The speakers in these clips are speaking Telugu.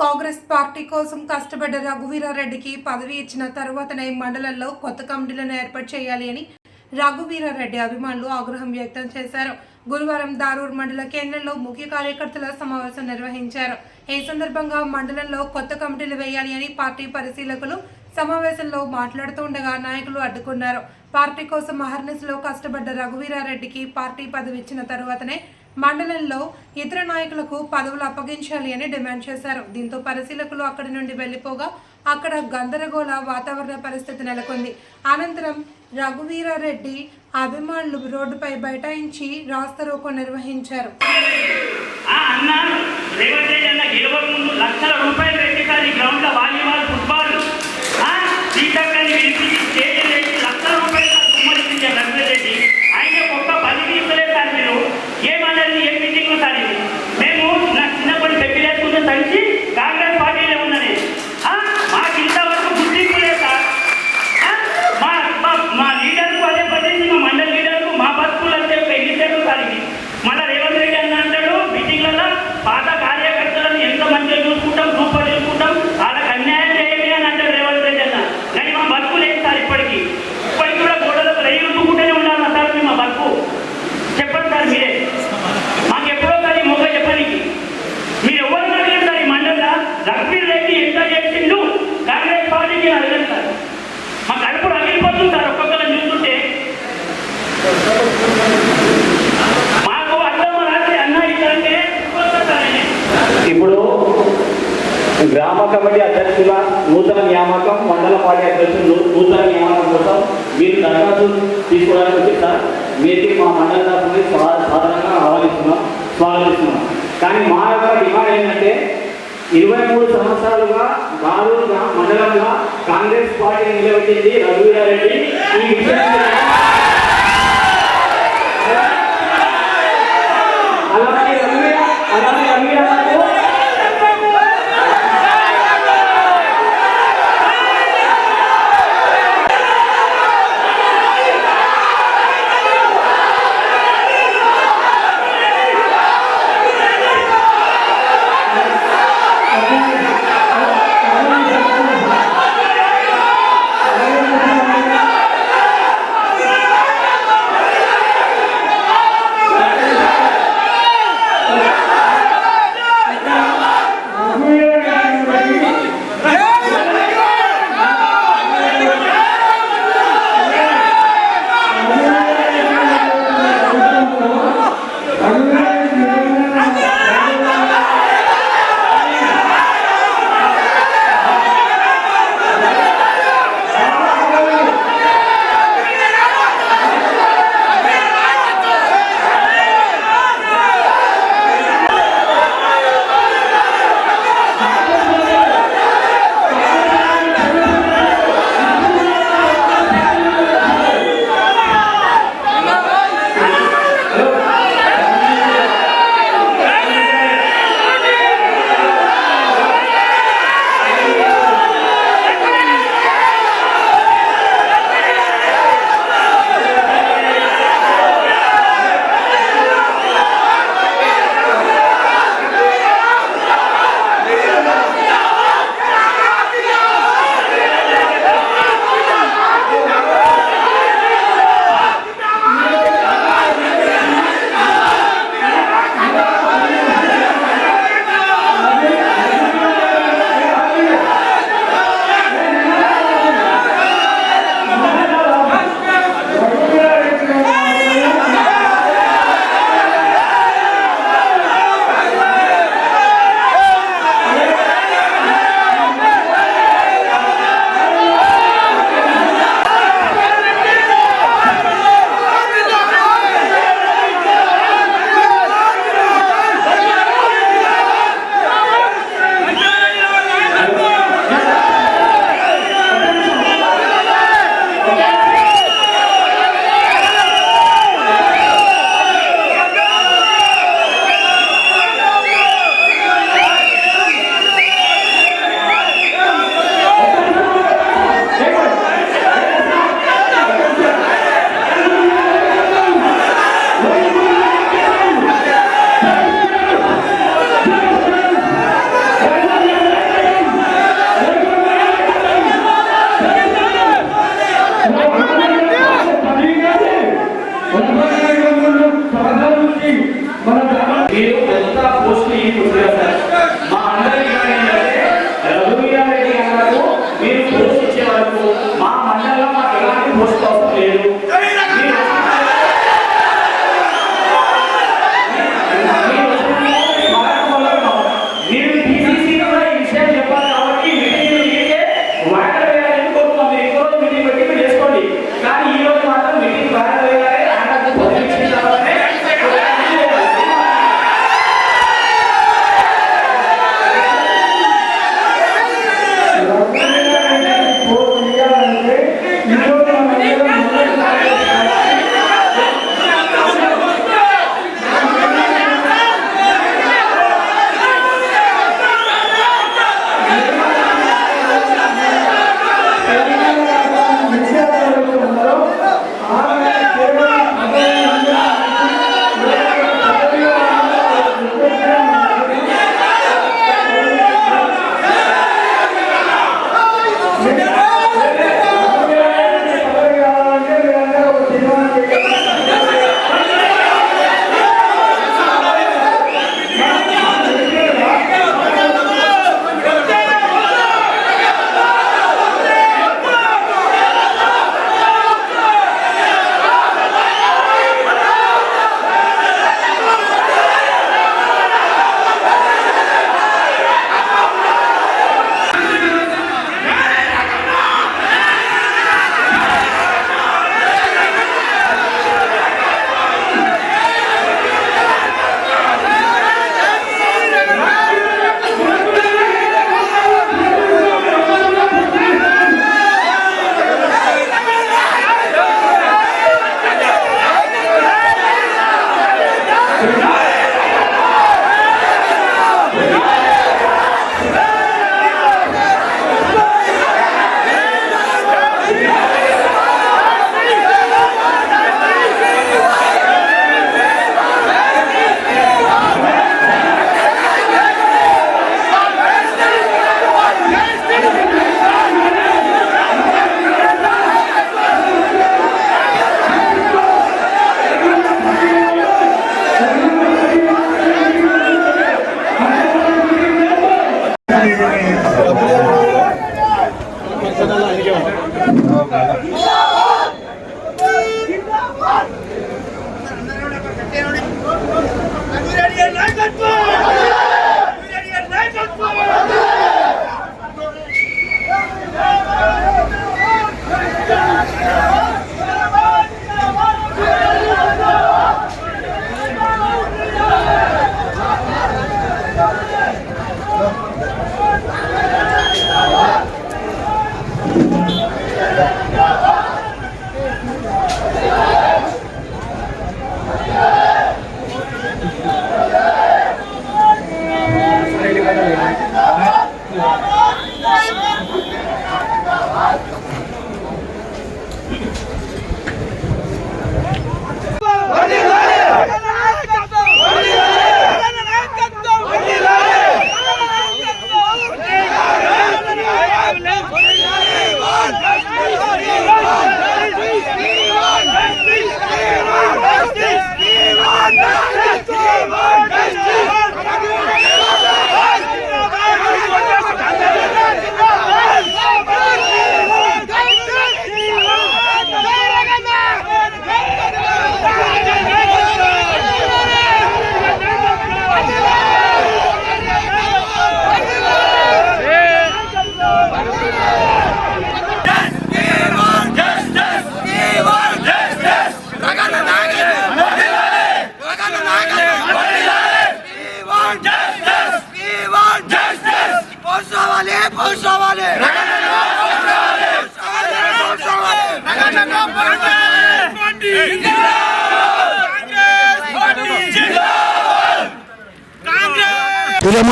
కాంగ్రెస్ పార్టీ కోసం కష్టపడ్డ రఘువీరారెడ్డికి పదవి ఇచ్చిన తరువాతనే మండలంలో కొత్త కమిటీలను ఏర్పాటు చేయాలి అని రఘువీరారెడ్డి అభిమానులు ఆగ్రహం వ్యక్తం చేశారు. గురువారం దారూర్ మండల కేంద్రంలో ముఖ్య కార్యకర్తల సమావేశం నిర్వహించారు. ఈ సందర్భంగా మండలంలో కొత్త కమిటీలు వేయాలి అని పార్టీ పరిశీలకులు సమావేశంలో మాట్లాడుతూ ఉండగా నాయకులు అడ్డుకున్నారు. పార్టీ కోసం అహర్నిశలో కష్టపడ్డ రఘువీరారెడ్డికి పార్టీ పదవి ఇచ్చిన తరువాతనే మండలంలో ఇతర నాయకులకు పదవులు అప్పగించాలి అని డిమాండ్ చేశారు. దీంతో పరిశీలకులు అక్కడి నుండి వెళ్ళిపోగా అక్కడ గందరగోళ వాతావరణ పరిస్థితి నెలకొంది. అనంతరం రఘువీరారెడ్డి అభిమానులు రోడ్డుపై బైఠాయించి రాస్తరోకో నిర్వహించారు. రేవంత్ రెడ్డి లక్షల రూపాయలు పెట్టి సార్ ఈ ఇరవై మూడు సంవత్సరాలుగా గారు మండలంగా కాంగ్రెస్ పార్టీ నిలబెట్టింది రఘువీరారెడ్డి. ఈ విషయం Thank you.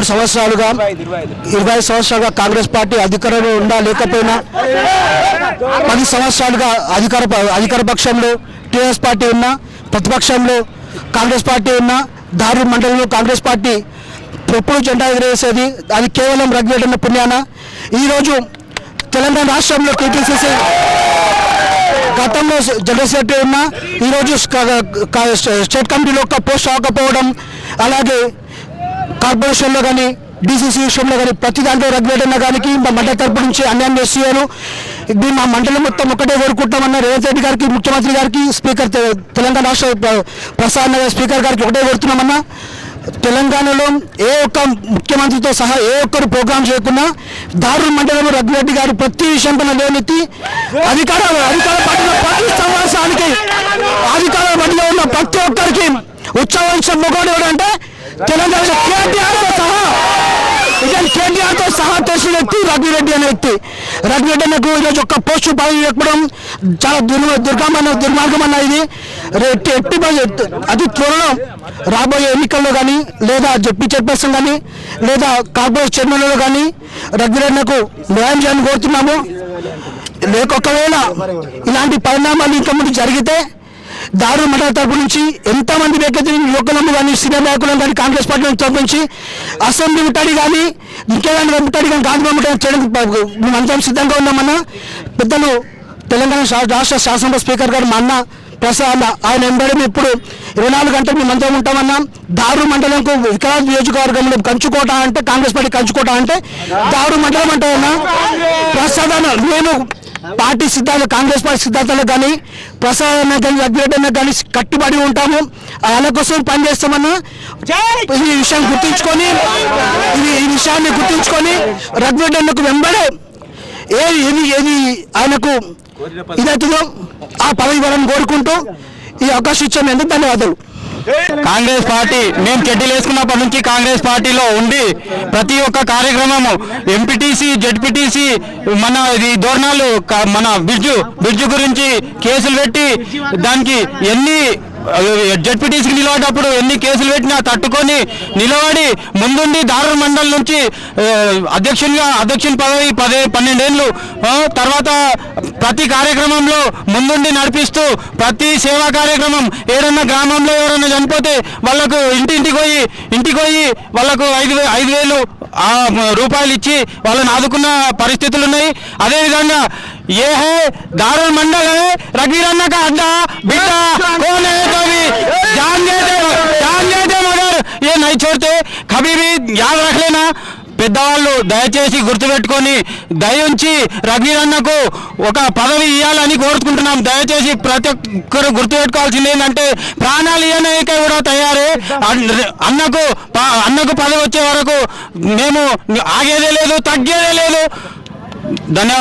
మూడు సంవత్సరాలుగా ఇరవై ఐదు సంవత్సరాలుగా కాంగ్రెస్ పార్టీ అధికారంలో ఉండా లేకపోయినా? పది సంవత్సరాలుగా అధికార అధికార పక్షంలో టీఆర్ఎస్ పార్టీ ఉన్నా ప్రతిపక్షంలో కాంగ్రెస్ పార్టీ ఉన్నా దారి మండలంలో కాంగ్రెస్ పార్టీ ఎప్పుడు జెండా ఎగరేసేది అది కేవలం రగ్వేటన్న పుణ్యాన. ఈరోజు తెలంగాణ రాష్ట్రంలో టీటీసీసీ గతంలో జనరల్ సెక్రటరీ ఉన్న ఈరోజు స్టేట్ కమిటీలో ఒక పోస్ట్ అవ్వకపోవడం అలాగే కార్పొరేషన్లో కానీ డీసీసీ విషయంలో కానీ ప్రతి దాంట్లో రెగ్యులేటర్ కానీ మా మండలి తరపు నుంచి అన్యాయం చేస్తున్నారు. ఇది మా మండలం మొత్తం ఒకటే కోరుకుంటామన్న రేవంత్ రెడ్డి గారికి ముఖ్యమంత్రి గారికి స్పీకర్ తెలంగాణ రాష్ట్ర ప్రసారణ ప్రసాద్ స్పీకర్ గారికి ఒకటే కోరుతున్నామన్నా. తెలంగాణలో ఏ ఒక్క ముఖ్యమంత్రితో సహా ఏ ఒక్కరు ప్రోగ్రామ్ చేయకుండా దారుణ మండలం రఘురెడ్డి గారు ప్రతి విషయం పైన లేవనెత్తి అధికార అధికార పార్టీలో ప్రతి సమావేశానికి అధికార పార్టీలో ఉన్న ప్రతి ఒక్కరికి ఉత్సవం మొగోడు ఎవడంటే తెలంగాణ కేటీఆర్తో సహా ఇదే కేటీఆర్తో సహా తెలిసిన వ్యక్తి రఘురెడ్డి అనే వ్యక్తి. రఘురెడ్డి అన్నకు ఈరోజు ఒక్క పోస్టు పదవి చెప్పడం చాలా దుర్మ దుర్గమైన దుర్మార్గం అన్న ఇది ఎట్టి ఎట్టి అతి త్వరలో రాబోయే ఎన్నికల్లో కానీ లేదా జడ్పీ చైర్పర్సన్ కానీ లేదా కార్పొరేట్ చైర్మన్లో కానీ రఘురెడ్డినకు న్యాయం చేయాలని కోరుతున్నాము. లేక ఒకవేళ ఇలాంటి పరిణామాలు ఇంకా ముందు జరిగితే దారుణ మండల తరపు నుంచి ఎంతమంది వ్యక్తులు యువకులను కానీ సీనియర్ నాయకులను కానీ కాంగ్రెస్ పార్టీ తరపు నుంచి అసెంబ్లీ ఉంటాడు కానీ ఇంకేదైనా ముట్టడి కానీ గాంధీ ముట్టడి చేయడానికి మేమంతా సిద్ధంగా ఉన్నామన్నా పెద్దలు తెలంగాణ రాష్ట్ర శాసనసభ స్పీకర్ గారు మా అన్న ప్రసాద్ ఆయన ఎంబడి ఇప్పుడు ఇరవై నాలుగు గంటలు మేము అందరం ఉంటామన్నా దారు మండలంకు వికరాజ్ నియోజకవర్గంలో కంచుకోట అంటే కాంగ్రెస్ పార్టీ కంచుకోట అంటే దారు మండలం అంటే ప్రసాద్ అన్న మేము పార్టీ సిద్ధాంతాలు కాంగ్రెస్ పార్టీ సిద్ధాంతాలకు కానీ ప్రసాద్ కానీ రఘురెడ్డి కానీ కట్టుబడి ఉంటాము. వాళ్ళ కోసం పనిచేస్తామన్నా ఈ విషయం గుర్తుంచుకొని ఇది ఈ విషయాన్ని గుర్తుంచుకొని అన్నకు వెంబడే ఏది ఏది ఏది ఆయనకు ఇదవుతుందో ఆ పదవి ఇవ్వాలని కోరుకుంటూ ఈ అవకాశం ఇచ్చినందుకు ధన్యవాదాలు. కాంగ్రెస్ పార్టీ మేము చెడ్డీలు వేసుకున్నప్పటి నుంచి కాంగ్రెస్ పార్టీలో ఉండి ప్రతి ఒక్క కార్యక్రమము ఎంపీటీసీ జెడ్పీటీసీ మన ఇది దోరణాలు మన బ్రిడ్జ్ బ్రిడ్జ్ గురించి కేసులు పెట్టి దానికి ఎన్ని జడ్పీటీసీకి నిలబడేటప్పుడు ఎన్ని కేసులు పెట్టినా తట్టుకొని నిలబడి ముందుండి దారుణ మండలి నుంచి అధ్యక్షునిగా అధ్యక్షుని పదవి పదే పన్నెండేళ్ళు తర్వాత ప్రతి కార్యక్రమంలో ముందుండి నడిపిస్తూ ప్రతి సేవా కార్యక్రమం ఏదన్నా గ్రామంలో ఎవరైనా చనిపోతే వాళ్ళకు ఇంటింటికి పోయి ఇంటికి పోయి వాళ్ళకు ఐదు ఐదు వేలు రూపాయలు ఇచ్చి వాళ్ళని ఆదుకున్న పరిస్థితులు ఉన్నాయి. అదేవిధంగా ఏ హే దారుణ మండలి రఘీరన్నక అడ్డా బిడ్డ స్థాయి చేరితే కబీరి యాద రాకలేనా పెద్దవాళ్ళు దయచేసి గుర్తుపెట్టుకొని దయ ఉంచి రఘువీరన్నకు ఒక పదవి ఇవ్వాలని కోరుకుంటున్నాం. దయచేసి ప్రతి ఒక్కరు గుర్తుపెట్టుకోవాల్సింది ఏంటంటే ప్రాణాలు ఇవ్వనైక కూడా తయారే. అన్నకు అన్నకు పదవి వచ్చే వరకు మేము ఆగేదే లేదు తగ్గేదే లేదు. ధన్యవాదాలు.